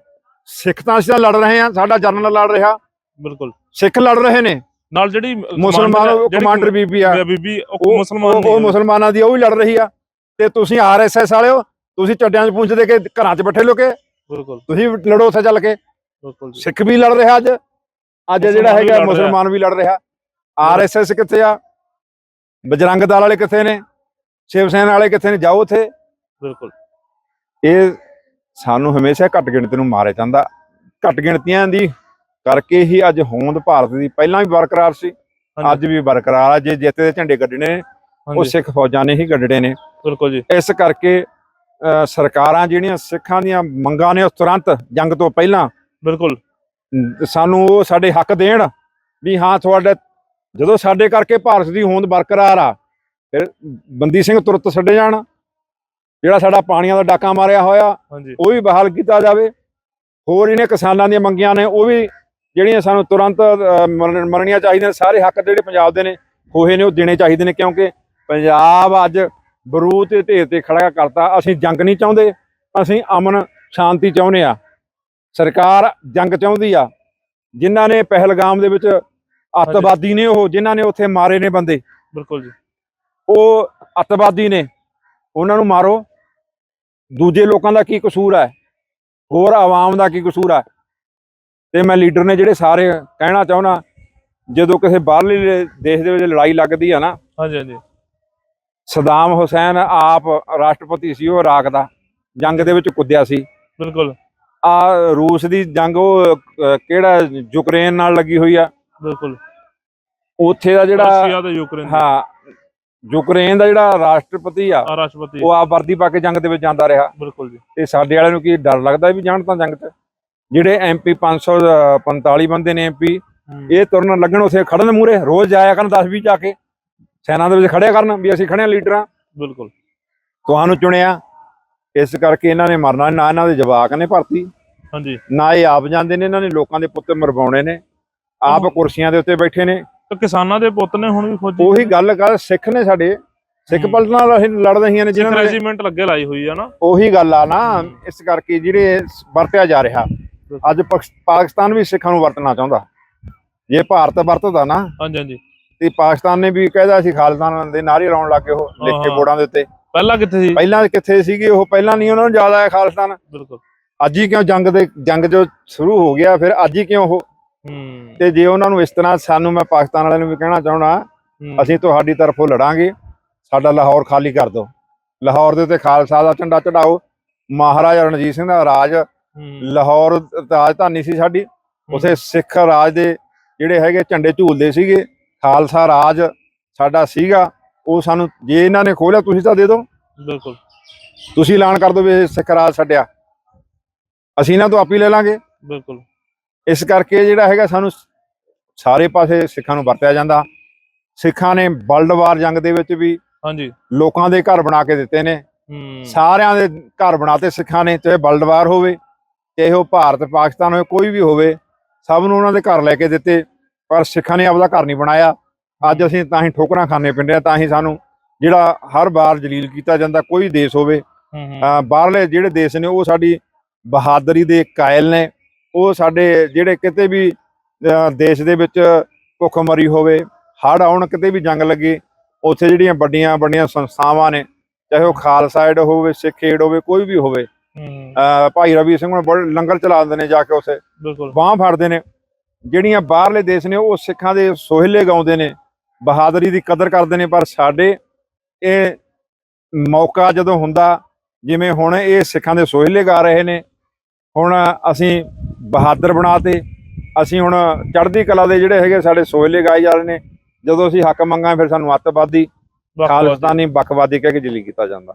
ਸਿੱਖ ਤਾਂ ਅਸੀਂ ਲੜ ਰਹੇ ਹਾਂ ਸਾਡਾ ਜਰਨਲ ਲੜ ਰਿਹਾ। ਬਿਲਕੁਲ। ਸਿੱਖ ਲੜ ਰਹੇ ਨੇ। ਨਾਲ ਜਿਹੜੀ ਮੁਸਲਮਾਨ ਕਮਾਂਡਰ ਬੀਬੀ ਆ। ਬੀਬੀ ਉਹ ਮੁਸਲਮਾਨ ਉਹ-। ਮੁਸਲਮਾਨਾਂ ਦੀ ਉਹ ਵੀ ਲੜ ਰਹੀ ਆ। ਤੇ ਤੁਸੀਂ ਆਰਐਸਐਸ ਵਾਲਿਓ ਤੁਸੀਂ ਚੱਡਿਆਂ 'ਚ ਪੁੰਛ ਦੇ ਕੇ ਘਰਾਂ 'ਚ ਬੈਠੇ ਲੋਕੇ। ਬਿਲਕੁਲ। ਤੁਸੀਂ ਲੜੋ ਉੱਥੇ ਚੱਲ ਕੇ। ਬਿਲਕੁਲ ਜੀ। ਸਿੱਖ ਵੀ ਲੜ ਰਿਹਾ ਅੱਜ। ਅੱਜ ਜਿਹੜਾ ਹੈਗਾ। ਮੁਸਲਮਾਨ ਵੀ ਲੜ ਰਿਹਾ। ਆਰਐਸਐਸ ਕਿੱਥੇ ਆ? ਬਜਰੰਗ ਦਲ ਵਾਲੇ ਕਿੱਥੇ ਨੇ? ਸ਼ਿਵ ਸੈਨਾ ਵਾਲੇ ਕਿੱਥੇ ਨੇ? ਜਾਓ ਉੱਥੇ। ਬਿਲਕੁਲ। ਇਹ ਸਾਨੂੰ ਹਮੇਸ਼ਾ ਘੱਟ ਗਿਣਤੀ ਨੂੰ ਮਾਰੇ ਜਾਂਦਾ। ਘੱਟ ਗਿਣਤੀਆਂ ਦੀ ਕਰਕੇ ਹੀ ਅੱਜ ਹੋਂਦ ਭਾਰਤ ਦੀ ਪਹਿਲਾਂ ਵੀ ਬਰਕਰਾਰ ਸੀ ਅੱਜ ਵੀ ਬਰਕਰਾਰ ਆ ਜੇ ਜਿੱਤੇ ਦੇ ਝੰਡੇ ਨੇ ਉਹ ਸਿੱਖ ਫੌਜਾਂ ਨੇ ਹੀ ਕੱਢਣੇ ਨੇ। ਬਿਲਕੁਲ ਜੀ। ਇਸ ਕਰਕੇ ਸਰਕਾਰਾਂ ਜਿਹੜੀਆਂ ਸਿੱਖਾਂ ਦੀਆਂ ਮੰਗਾਂ ਨੇ ਉਹ ਤੁਰੰਤ ਜੰਗ ਤੋਂ ਪਹਿਲਾਂ ਬਿਲਕੁਲ। ਸਾਨੂੰ ਉਹ ਸਾਡੇ ਹੱਕ ਦੇਣ ਵੀ ਹਾਂ ਤੁਹਾਡੇ ਜਦੋਂ ਸਾਡੇ ਕਰਕੇ ਭਾਰਤ ਦੀ ਹੋਂਦ ਬਰਕਰਾਰ ਆ ਫਿਰ ਬੰਦੀ ਸਿੰਘ ਤੁਰਤ ਛੱਡੇ ਜਾਣ। ਜਿਹੜਾ ਸਾਡਾ ਪਾਣੀਆਂ ਦਾ ਡਾਕਾ ਮਾਰਿਆ ਹੋਇਆ ਉਹ ਵੀ ਬਹਾਲ ਕੀਤਾ ਜਾਵੇ। ਹੋਰ ਇਹਨੇ ਕਿਸਾਨਾਂ ਦੀਆਂ ਮੰਗੀਆਂ ਨੇ ਉਹ ਵੀ ਜਿਹੜੀਆਂ ਸਾਨੂੰ ਤੁਰੰਤ ਮੰਨਣੀਆਂ ਚਾਹੀਦੀਆਂ ਨੇ। ਸਾਰੇ ਹੱਕ ਜਿਹੜੇ ਪੰਜਾਬ ਦੇ ਨੇ ਹੋਏ ਨੇ ਉਹ ਦੇਣੇ ਚਾਹੀਦੇ ਨੇ ਕਿਉਂਕਿ ਪੰਜਾਬ ਅੱਜ ਬਰੂਦ ਤੇ ਢੇਰ ਤੇ ਖੜਾ ਕਰਤਾ। ਅਸੀਂ ਜੰਗ ਨਹੀਂ ਚਾਹੁੰਦੇ ਅਸੀਂ ਅਮਨ ਸ਼ਾਂਤੀ ਚਾਹੁੰਦੇ ਆ ਸਰਕਾਰ ਜੰਗ ਚਾਹੁੰਦੀ ਆ। ਜਿਨ੍ਹਾਂ ਨੇ ਪਹਿਲਗਾਮ ਦੇ ਵਿੱਚ ਅੱਤਵਾਦੀ ਨੇ ਉਹ ਜਿਨ੍ਹਾਂ ਨੇ ਉੱਥੇ ਮਾਰੇ ਨੇ ਬੰਦੇ। ਬਿਲਕੁਲ ਜੀ। ਉਹ ਅੱਤਵਾਦੀ ਨੇ। ਉਹਨਾਂ ਨੂੰ ਮਾਰੋ। ਦੂਜੇ ਲੋਕਾਂ ਦਾ ਕੀ ਕਸੂਰ ਹੈ? ਹੋਰ ਆਵਾਮ ਦਾ ਕੀ ਕਸੂਰ ਹੈ? ਤੇ ਮੈਂ ਲੀਡਰ ਨੇ ਜਿਹੜੇ ਸਾਰੇ ਕਹਿਣਾ ਚਾਹੁੰਦਾ ਜਦੋਂ ਕਿਸੇ ਬਾਹਰਲੇ ਦੇਸ਼ ਦੇ ਵਿੱਚ ਲੜਾਈ ਲੱਗਦੀ ਆ ਨਾ ਹਾਂਜੀ ਹਾਂਜੀ। ਸਦਾਮ ਹੁਸੈਨ ਆਪ ਰਾਸ਼ਟਰਪਤੀ ਸੀ ਉਹ ਇਰਾਕ ਦਾ ਜੰਗ ਦੇ ਵਿੱਚ ਕੁੱਦਿਆ ਸੀ। ਬਿਲਕੁਲ। ਆ ਰੂਸ ਦੀ ਜੰਗ ਉਹ ਕਿਹੜਾ ਯੂਕਰੇਨ ਨਾਲ ਲੱਗੀ ਹੋਈ ਆ? ਬਿਲਕੁਲ। ਉੱਥੇ ਦਾ ਜਿਹੜਾ ਤੇ ਹਾਂ ਯੂਕਰੇਨ ਦਾ ਜਿਹੜਾ ਰਾਸ਼ਟਰਪਤੀ ਆ ਰਾਸ਼ਟਰਪਤੀ। ਉਹ ਆਪ ਵਰਦੀ ਪਾ ਕੇ ਜੰਗ ਦੇ ਵਿੱਚ ਜਾਂਦਾ ਰਿਹਾ। ਬਿਲਕੁਲ ਜੀ। ਤੇ ਸਾਡੇ ਵਾਲਿਆਂ ਨੂੰ ਕੀ ਡਰ ਲੱਗਦਾ ਵੀ ਜਾਣ ਤਾਂ ਜੰਗ 'ਚ? ਜਿਹੜੇ ਐਮਪੀ 545 ਬੰਦੇ ਨੇ ਐਮਪੀ ਇਹ ਤੁਰਨ ਲੱਗਣ ਉਥੇ ਖੜਨ ਮੂਰੇ ਰੋਜ਼ ਜਾਇਆ ਕਰਨ 10 20 ਜਾ ਕੇ ਸੈਨਾ ਦੇ ਵਿੱਚ ਖੜਿਆ ਕਰਨ ਵੀ ਅਸੀਂ ਖੜੇ ਆ ਲੀਡਰਾਂ। ਬਿਲਕੁਲ। ਤੁਹਾਨੂੰ ਚੁਣਿਆ। ਇਸ ਕਰਕੇ ਇਹਨਾਂ ਨੇ ਮਰਨਾ ਨਾ ਇਹਨਾਂ ਦੇ ਜਵਾਕ ਨੇ ਭਰਤੀ। ਹਾਂਜੀ। ਨਾ ਇਹ ਆਪ ਜਾਂਦੇ ਨੇ ਇਹਨਾਂ ਨੇ ਲੋਕਾਂ ਦੇ ਪੁੱਤ ਮਰਵਾਉਣੇ ਨੇ। ਆਪ ਕੁਰਸੀਆਂ ਦੇ ਉੱਤੇ ਬੈਠੇ ਨੇ। ਤਾਂ ਕਿਸਾਨਾਂ ਦੇ ਪੁੱਤ ਨੇ ਹੁਣ ਵੀ ਫੌਜੀ ਉਹੀ ਗੱਲ ਕਰ ਸਿੱਖ ਨੇ ਸਾਡੇ। ਸਿੱਖ ਹੂੰ। ਪਲਟ ਨਾਲ ਅਸੀਂ ਲੜ ਰਹੀਆਂ ਨੇ ਜਿਹਨਾਂ ਨੇ ਰੈਜੀਮੈਂਟ ਲੱਗੇ ਲਾਈ ਹੋਈ ਆ ਨਾ। ਉਹੀ ਗੱਲ ਆ ਨਾ। ਇਸ ਕਰਕੇ ਜਿਹੜੇ ਵਰਤਿਆ ਜਾ ਰਿਹਾ। ਅੱਜ ਪਾਕ- ਪਾਕਿਸਤਾਨ ਵੀ ਸਿੱਖਾਂ ਨੂੰ ਵਰਤਣਾ ਚਾਹੁੰਦਾ। ਜੇ ਭਾਰਤ ਵਰਤਦਾ ਨਾ ਹਾਂਜੀ ਹਾਂਜੀ। ਤੇ ਪਾਕਿਸਤਾਨ ਨੇ ਵੀ ਕਹਿੰਦਾ ਸੀ ਖਾਲਸਤਾਨ ਦੇ ਨਾਰੇ ਲਾਉਣ ਲੱਗੇ ਉਹ ਲਿਖ ਕੇ ਹਾਂ। ਬੋਰਡਾਂ ਦੇ ਉੱਤੇ। ਪਹਿਲਾਂ ਕਿੱਥੇ ਸੀ? ਪਹਿਲਾਂ ਕਿੱਥੇ ਸੀਗੇ ਉਹ? ਪਹਿਲਾਂ ਨਹੀਂ ਉਹਨਾਂ ਨੂੰ ਯਾਦ ਆਇਆ ਖਾਲਸਤਾਨ ਬਿਲਕੁਲ। ਅੱਜ ਹੀ ਕਿਉਂ ਜੰਗ ਦੇ ਜੰਗ ਜੋ ਸ਼ੁਰੂ ਹੋ ਗਿਆ ਫਿਰ ਅੱਜ ਹੀ ਕਿਉਂ ਉਹ? ਹੂੰ। ਤੇ ਜੇ ਉਹਨਾਂ ਨੂੰ ਇਸ ਤਰ੍ਹਾਂ ਸਾਨੂੰ ਮੈਂ ਪਾਕਿਸਤਾਨ ਵਾਲਿਆਂ ਨੂੰ ਵੀ ਕਹਿਣਾ ਚਾਹਣਾ ਹੂੰ, ਅਸੀਂ ਤੁਹਾਡੀ ਤਰਫੋਂ ਲੜਾਂਗੇ। ਸਾਡਾ ਲਾਹੌਰ ਖਾਲੀ ਕਰ ਦਿਓ। ਲਾਹੌਰ ਦੇ ਉੱਤੇ ਖਾਲਸਾ ਦਾ ਝੰਡਾ ਚੜਾਓ ਮਹਾਰਾਜਾ ਰਣਜੀਤ ਸਿੰਘ ਦਾ ਰਾਜ ਲਾਹੌਰ ਰਾਜਧਾਨੀ ਸੀ ਸਾਡੀ ਉਥੇ ਸਿੱਖ ਰਾਜ ਦੇ ਜਿਹੜੇ ਹੈਗੇ ਝੰਡੇ ਝੂਲਦੇ ਸੀਗੇ ਖਾਲਸਾ ਰਾਜ ਸਾਡਾ ਸੀਗਾ ਉਹ ਸਾਨੂੰ ਜੇ ਇਹਨਾਂ ਨੇ ਖੋਲਿਆ ਤੁਸੀਂ ਤਾਂ ਦੇ ਦਿਓ। ਬਿਲਕੁਲ। ਤੁਸੀਂ ਐਲਾਨ ਕਰ ਦਿਓ ਵੀ ਸਿੱਖ ਰਾਜ ਛੱਡਿਆ। ਅਸੀਂ ਇਹਨਾਂ ਤੋਂ ਆਪੀ ਲੈ ਲਾਂਗੇ। ਬਿਲਕੁਲ। ਇਸ ਕਰਕੇ ਜਿਹੜਾ ਹੈਗਾ ਸਾਨੂੰ ਸਾਰੇ ਪਾਸੇ ਸਿੱਖਾਂ ਨੂੰ ਵਰਤਿਆ ਜਾਂਦਾ। ਸਿੱਖਾਂ ਨੇ ਵਰਲਡ ਵਾਰ ਜੰਗ ਦੇ ਵਿੱਚ ਵੀ ਹਾਂਜੀ। ਲੋਕਾਂ ਦੇ ਘਰ ਬਣਾ ਕੇ ਦਿੱਤੇ ਨੇ। ਹੂੰ। ਸਾਰਿਆਂ ਦੇ ਘਰ ਬਣਾਤੇ ਸਿੱਖਾਂ ਨੇ ਚਾਹੇ ਵਰਲਡ ਵਾਰ ਹੋਵੇ ਚਾਹੇ ਉਹ ਭਾਰਤ ਪਾਕਿਸਤਾਨ ਹੋਵੇ ਕੋਈ ਵੀ ਹੋਵੇ ਸਭ ਨੂੰ ਉਹਨਾਂ ਦੇ ਘਰ ਲੈ ਕੇ ਦਿੱਤੇ ਪਰ ਸਿੱਖਾਂ ਨੇ ਆਪਦਾ ਘਰ ਨਹੀਂ ਬਣਾਇਆ। ਅੱਜ ਅਸੀਂ ਤਾਂ ਹੀ ਠੋਕਰਾਂ ਖਾਣੇ ਪੈਂਦੇ ਆ ਤਾਂ ਹੀ ਸਾਨੂੰ ਜਿਹੜਾ ਹਰ ਵਾਰ ਜਲੀਲ ਕੀਤਾ ਜਾਂਦਾ ਕੋਈ ਦੇਸ਼ ਹੋਵੇ। ਬਾਹਰਲੇ ਜਿਹੜੇ ਦੇਸ਼ ਨੇ ਉਹ ਸਾਡੀ ਬਹਾਦਰੀ ਦੇ ਕਾਇਲ ਨੇ। ਉਹ ਸਾਡੇ ਜਿਹੜੇ ਕਿਤੇ ਵੀ ਦੇਸ਼ ਦੇ ਵਿੱਚ ਭੁੱਖਮਰੀ ਹੋਵੇ ਹੜ੍ਹ ਆਉਣ ਕਿਤੇ ਵੀ ਜੰਗ ਲੱਗੇ ਉੱਥੇ ਜਿਹੜੀਆਂ ਵੱਡੀਆਂ ਵੱਡੀਆਂ ਸੰਸਥਾਵਾਂ ਨੇ ਚਾਹੇ ਉਹ ਖਾਲਸਾ ਏਡ ਹੋਵੇ ਸਿੱਖ ਏਡ ਹੋਵੇ ਕੋਈ ਵੀ ਹੋਵੇ ਭਾਈ ਰਵੀ ਸਿੰਘ ਨੂੰ ਬੜੇ ਲੰਗਰ ਚਲਾ ਦਿੰਦੇ ਨੇ ਜਾ ਕੇ ਬਿਲਕੁਲ। ਬਾਹ ਫੜਦੇ ਨੇ। ਜਿਹੜੀਆਂ ਬਾਹਰਲੇ ਦੇਸ਼ ਨੇ ਉਹ ਸਿੱਖਾਂ ਦੇ ਸੋਹਿਲੇ ਗਾਉਂਦੇ ਨੇ। ਬਹਾਦਰੀ ਦੀ ਕਦਰ ਕਰਦੇ ਨੇ ਪਰ ਸਾਡੇ ਇਹ ਮੌਕਾ ਜਦੋਂ ਹੁੰਦਾ ਜਿਵੇਂ ਹੁਣ ਇਹ ਸਿੱਖਾਂ ਦੇ ਸੋਹਿਲੇ ਗਾ ਰਹੇ ਨੇ ਹੁਣ ਅਸੀਂ ਬਹਾਦਰ ਬਣਾਤੇ। ਅਸੀਂ ਹੁਣ ਚੜ੍ਹਦੀ ਕਲਾ ਦੇ ਜਿਹੜੇ ਹੈਗੇ ਸਾਡੇ ਸੋਹਿਲੇ ਗਾਏ ਜਾ ਰਹੇ ਨੇ। ਜਦੋਂ ਅਸੀਂ ਹੱਕ ਮੰਗਾਂ ਫਿਰ ਸਾਨੂੰ ਅੱਤਵਾਦੀ। ਖਾਲਿਸਤਾਨੀ ਬਕਵਾਦੀ ਕਹਿ ਕੇ ਜਲੀ ਕੀਤਾ ਜਾਂਦਾ।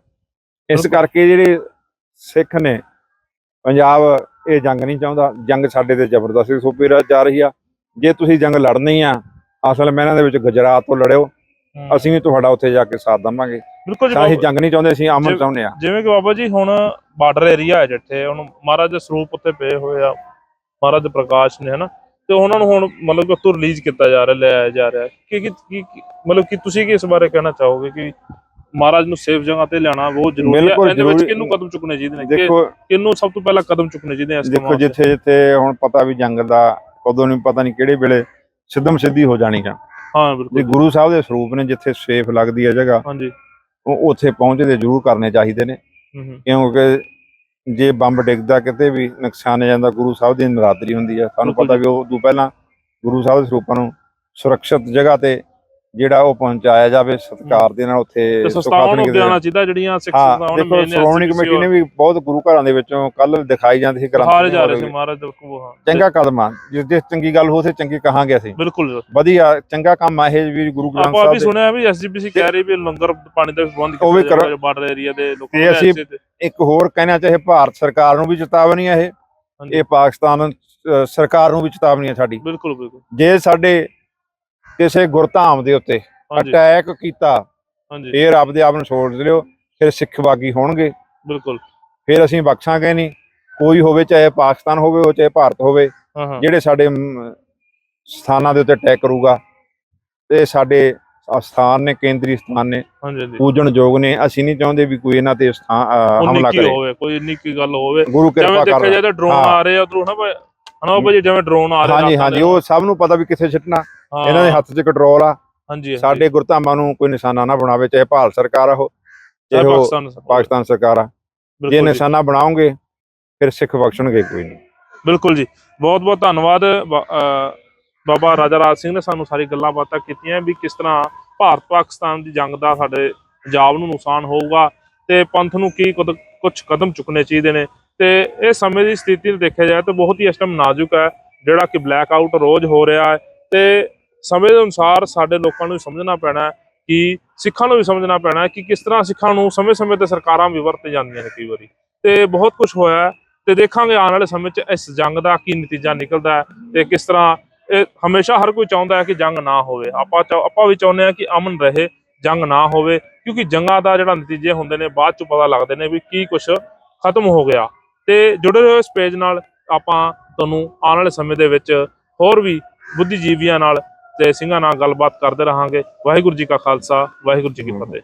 ਇਸ। ਕਰਕੇ ਜਿਹੜੇ ਸਿੱਖ ਨੇ। ਪੰਜਾਬ ਇਹ ਜੰਗ ਨਹੀਂ ਚਾਹੁੰਦਾ। ਜੰਗ ਸਾਡੇ ਤੇ ਜ਼ਬਰਦਸਤੀ ਥੋਪੀ ਰ- ਜਾ ਰਹੀ ਆ। ਜੇ ਤੁਸੀਂ ਜੰਗ ਲੜਨੀ ਆ ਅਸਲ ਮੈਨਾਂ ਦੇ ਵਿੱਚ ਗੁਜਰਾਤ ਤੋਂ ਲੜਿਓ। ਅਸੀਂ ਵੀ ਤੁਹਾਡਾ ਉੱਥੇ ਜਾ ਕੇ ਸਾਥ ਦਵਾਂਗੇ। ਬਿਲਕੁਲ ਅਸੀਂ ਜੰਗ ਨਹੀਂ ਚਾਹੁੰਦੇ ਅਸੀਂ ਅਮਨ ਚਾਹੁੰਦੇ ਆ। ਜਿਵੇਂ ਕਿ ਬਾਬਾ ਜੀ ਹੁਣ ਬਾਰਡਰ ਏਰੀਆ ਹੈ ਜਿੱਥੇ ਹੁਣ ਮਹਾਰਾਜ ਦੇ ਸਰੂਪ ਉੱਤੇ ਪਏ ਹੋਏ ਆ ਮਹਾਰਾਜ ਪ੍ਰਕਾਸ਼ ਨੇ ਹਨਾ। ਤੇ ਉਹਨਾਂ ਨੂੰ ਹੁਣ ਮਤਲਬ ਕਿ ਉੱਥੋਂ ਰਿਲੀਜ਼ ਕੀਤਾ ਜਾ ਰਿਹਾ ਲਿਆਇਆ ਜਾ ਰਿਹਾ। ਕੀ- ਮਤਲਬ ਕਿ ਤੁਸੀਂ ਕੀ ਇਸ ਬਾਰੇ ਕਹਿਣਾ ਚਾਹੋਗੇ ਕਿ ਮਹਾਰਾਜ ਨੂੰ ਸੇਫ ਜਗ੍ਹਾ ਤੇ ਲਿਆਉਣਾ ਬਹੁਤ ਜ਼ਰੂਰੀ ਹੈ। ਇਹਦੇ ਵਿੱਚ। ਕਿਹਨੂੰ ਕਦਮ ਚੁੱਕਣੇ ਚਾਹੀਦੇ ਨੇ? ਕਿ- ਦੇਖੋ ਕਿਹਨੂੰ ਸਭ ਤੋਂ ਪਹਿਲਾਂ ਕਦਮ ਚੁੱਕਣੇ ਚਾਹੀਦੇ ਇਸ ਦੇਖੋ? ਜਿੱਥੇ ਜਿੱਥੇ ਹੁਣ ਪਤਾ ਵੀ ਜੰਗ ਦਾ ਕਦੋਂ ਨਹੀਂ ਪਤਾ ਨਹੀਂ ਕਿਹੜੇ ਵੇਲੇ ਸਿੱਧਮ ਸਿੱਧੀ ਹੋ ਜਾਣੀ ਆ ਹਾਂ ਜੇ ਬਿਲਕੁਲ ਗੁਰੂ ਸਾਹਿਬ ਦੇ ਸਰੂਪ ਨੇ ਜਿੱਥੇ ਸੇਫ ਲੱਗਦੀ ਹੈ ਜਗ੍ਹਾ ਹਾਂਜੀ। ਉਹ ਉੱਥੇ ਪਹੁੰਚਦੇ ਜ਼ਰੂਰ ਕਰਨੇ ਚਾਹੀਦੇ ਨੇ। ਕਿਉਂਕਿ ਜੇ ਬੰਬ ਡਿੱਗਦਾ ਕਿਤੇ ਵੀ ਨੁਕਸਾਨ ਜਾਂਦਾ ਗੁਰੂ ਸਾਹਿਬ ਦੀ ਨਰਾਦਰੀ ਹੁੰਦੀ ਹੈ। ਸਾਨੂੰ ਪਤਾ ਵੀ ਉਹ ਤੋਂ ਪਹਿਲਾਂ ਗੁਰੂ ਸਾਹਿਬ ਦੇ ਸਰੂਪਾਂ ਨੂੰ ਸੁਰੱਖਿਅਤ ਜਗ੍ਹਾ ਤੇ ਜਿਹੜਾ ਉਹ ਪਹੁੰਚਾਇਆ ਜਾਵੇ ਸਤਿਕਾਰ ਦੇ ਨਾਲ ਉੱਥੇ ਤੇ ਸੁਖਾਸਨ ਸੰਸਥਾਵਾਂ ਨੂੰ ਆਉਣਾ ਚਾਹੀਦਾ ਜਿਹੜੀਆਂ ਸਿੱਖ ਸੰਸਥਾਵਾਂ ਨੇ ਦੇਖੋ ਸ਼੍ਰੋਮਣੀ ਕਮੇਟੀ ਨੇ ਵੀ ਬਹੁਤ ਗੁਰੂ ਘਰਾਂ ਦੇ ਵਿੱਚੋਂ ਕੱਲ ਦਿਖਾਈ ਜਾਂਦੀ ਸੀ ਗ੍ਰੰਥ ਹਾਰੇ ਜਾ ਰਹੇ ਸੀ। ਮਹਾਰਾਜ ਦੇ ਕੋਲ ਹਾਂ। ਚੰਗਾ ਕਦਮ ਆ। ਜਿਸ ਜਿਸ ਚੰਗੀ ਗੱਲ ਹੋ ਉਥੇ ਚੰਗੀ ਕਹਾਂਗੇ ਅਸੀਂ। ਬਿਲਕੁਲ। ਵਧੀਆ ਚੰਗਾ ਕੰਮ ਆ ਇਹ ਵੀ ਗੁਰੂ ਗ੍ਰੰਥ ਆਪਾਂ ਸਾਹਿਬ ਵੀ ਦੇ। ਸੁਣਿਆ ਵੀ ਐਸਜੀਪੀਸੀ ਕਹਿ ਰਹੀ ਵੀ ਲੰਗਰ ਪਾਣੀ ਦਾ ਵੀ ਪ੍ਰਬੰਧ ਵੀ ਕੀਤਾ। ਜਾਵੇ ਬਾਰਡਰ ਏਰੀਆ ਦੇ ਲੋਕਾਂ ਦੇ ਅਸੀਂ- ਇੱਕ ਹੋਰ ਕਹਿਣਾ ਚਾਹੇ ਭਾਰਤ ਸਰਕਾਰ ਨੂੰ ਵੀ ਚੇਤਾਵਨੀ ਆ ਇਹ। ਇਹ ਪਾਕਿਸਤਾਨ ਸਰਕਾਰ ਨੂੰ ਵੀ ਚੇਤਾਵਨੀ ਆ ਸਾਡੀ। ਬਿਲਕੁਲ ਬਿਲਕੁਲ। ਜੇ ਸਾਡੇ ਕਿਸੇ ਗੁਰਧਾਮ ਦੇ ਉੱਤੇ ਹਾਂਜੀ। ਅਟੈਕ ਕੀਤਾ ਹਾਂਜੀ। ਫੇਰ ਆਪਦੇ ਆਪ ਨੂੰ ਛੋੜ ਲਿਓ ਫਿਰ ਸਿੱਖ ਬਾਗੀ ਹੋਣਗੇ। ਬਿਲਕੁਲ। ਫਿਰ ਅਸੀਂ ਬਖਸ਼ਾਂਗੇ ਨਹੀਂ ਕੋਈ ਹੋਵੇ ਚਾਹੇ ਪਾਕਿਸਤਾਨ ਹੋਵੇ ਉਹ ਚਾਹੇ ਭਾਰਤ ਹੋਵੇ ਹਾਂ ਹਾਂ। ਜਿਹੜੇ ਸਾਡੇ ਸਥਾਨਾਂ ਦੇ ਉੱਤੇ ਅਟੈਕ ਕਰੂਗਾ ਤੇ ਸਾਡੇ ਸਥਾਨ ਨੇ ਕੇਂਦਰੀ ਸਥਾਨ ਨੇ ਹਾਂਜੀ ਹਾਂਜੀ। ਪੂਜਣਯੋਗ ਨੇ। ਅਸੀਂ ਨਹੀਂ ਚਾਹੁੰਦੇ ਵੀ ਕੋਈ ਇਹਨਾਂ ਤੇ ਸਥਾਨ ਅ, ਹਮਲਾ ਕਰੇ। ਹੋਵੇ ਕੋਈ ਇੰਨੀ ਕੀ ਗੱਲ ਹੋਵੇ। ਗੁਰੂ ਜਿਵੇਂ ਕਿਰਪਾ ਦੇਖਿਆ ਜਾਏ ਤਾਂ ਡਰੋਨ ਹਾਂ। ਆ ਰਹੇ ਆ ਉਧਰੋਂ ਨਾ ਭਾਈ? ਹਨਾ ਭਾਜੀ ਜਿਵੇਂ ਡਰੋਨ ਆ ਰਹੇ ਹਾਂਜੀ ਹਾਂਜੀ। ਉਹ ਸਭ ਨੂੰ ਪਤਾ ਵੀ ਕਿੱਥੇ ਸਿੱਟਣਾ ਹਾਂ, ਇਹਨਾਂ ਦੇ ਹੱਥ 'ਚ ਕੰਟਰੋਲ ਆ। ਹਾਂਜੀ। ਸਾਡੇ ਗੁਰਧਾਮਾਂ ਨੂੰ ਕੋਈ ਨਿਸ਼ਾਨਾ ਨਾ ਬਣਾਵੇ ਚਾਹੇ ਭਾਰਤ ਸਰਕਾਰ ਆ ਉਹ ਚਾਹੇ ਪਾਕਿਸਤਾਨ ਸਰਕਾਰ ਆ। ਜੇ ਜੀ। ਨਿਸ਼ਾਨਾ ਬਣਾਉਂਗੇ ਫਿਰ ਸਿੱਖ ਬਖਸ਼ਣਗੇ ਕੋਈ ਨਹੀਂ। ਬਿਲਕੁਲ ਜੀ। ਬਹੁਤ ਬਹੁਤ ਧੰਨਵਾਦ ਬਾਬਾ ਰਾਜਾ ਰਾਜ ਸਿੰਘ ਨੇ ਸਾਨੂੰ ਸਾਰੀ ਗੱਲਾਂ ਬਾਤਾਂ ਕੀਤੀਆਂ ਵੀ ਕਿਸ ਤਰ੍ਹਾਂ ਭਾਰਤ ਪਾਕਿਸਤਾਨ ਦੀ ਜੰਗ ਦਾ ਸਾਡੇ ਪੰਜਾਬ ਨੂੰ ਨੁਕਸਾਨ ਹੋਊਗਾ ਤੇ ਪੰਥ ਨੂੰ ਕੀ ਕੁਝ ਕਦਮ ਚੁੱਕਣੇ ਚਾਹੀਦੇ ਨੇ। ਤੇ ਇਹ ਸਮੇਂ ਦੀ ਸਥਿਤੀ ਨੂੰ ਦੇਖਿਆ ਜਾਏ ਤਾਂ ਬਹੁਤ ਹੀ ਇਸ ਟਾਈਮ ਨਾਜ਼ੁਕ ਹੈ, ਜਿਹੜਾ ਕਿ ਬਲੈਕ ਆਊਟ ਰੋਜ਼ ਹੋ ਰਿਹਾ ਹੈ ਤੇ ਸਮੇਂ ਦੇ ਅਨੁਸਾਰ ਸਾਡੇ ਲੋਕਾਂ ਨੂੰ ਸਮਝਣਾ ਪੈਣਾ ਕਿ ਸਿੱਖਾਂ ਨੂੰ ਵੀ ਸਮਝਣਾ ਪੈਣਾ ਕਿ ਕਿਸ ਤਰ੍ਹਾਂ ਸਿੱਖਾਂ ਨੂੰ ਸਮੇਂ-ਸਮੇਂ ਤੇ ਸਰਕਾਰਾਂ ਵੀ ਵਰਤ ਜਾਂਦੀਆਂ ਨੇ ਕਈ ਵਾਰੀ। ਤੇ ਬਹੁਤ ਕੁਝ ਹੋਇਆ ਹੈ ਤੇ ਦੇਖਾਂਗੇ ਆਉਣ ਵਾਲੇ ਸਮੇਂ 'ਚ ਇਸ ਜੰਗ ਦਾ ਕੀ ਨਤੀਜਾ ਨਿਕਲਦਾ ਹੈ ਤੇ ਕਿਸ ਤਰ੍ਹਾਂ ਇਹ ਹਮੇਸ਼ਾ ਹਰ ਕੋਈ ਚਾਹੁੰਦਾ ਹੈ ਕਿ ਜੰਗ ਨਾ ਹੋਵੇ। ਆਪਾਂ ਚਾਹ- ਆਪਾਂ ਵੀ ਚਾਹੁੰਦੇ ਹਾਂ ਕਿ ਅਮਨ ਰਹੇ, ਜੰਗ ਨਾ ਹੋਵੇ, ਕਿਉਂਕਿ ਜੰਗਾਂ ਦਾ ਜਿਹੜਾ ਨਤੀਜੇ ਹੁੰਦੇ ਨੇ ਬਾਅਦ ਚ ਪਤਾ ਲੱਗਦੇ ਨੇ ਵੀ ਕੀ ਕੁਝ ਖਤਮ ਹੋ ਗਿਆ। ਤੇ ਜੁੜੇ ਰਹੋ ਇਸ ਪੇਜ ਨਾਲ। ਆਪਾਂ ਤੁਹਾਨੂੰ ਆਉਣ ਵਾਲੇ ਸਮੇਂ ਦੇ ਵਿੱਚ ਹੋਰ ਵੀ ਬੁੱਧੀਜੀਵੀਆਂ ਨਾਲ ਤੇ ਸਿੰਘਾਂ ਨਾਲ ਗੱਲਬਾਤ ਕਰਦੇ ਰਹਾਂਗੇ। ਵਾਹਿਗੁਰੂ ਜੀ ਕਾ ਖਾਲਸਾ, ਵਾਹਿਗੁਰੂ ਜੀ ਕੀ ਫਤਿਹ।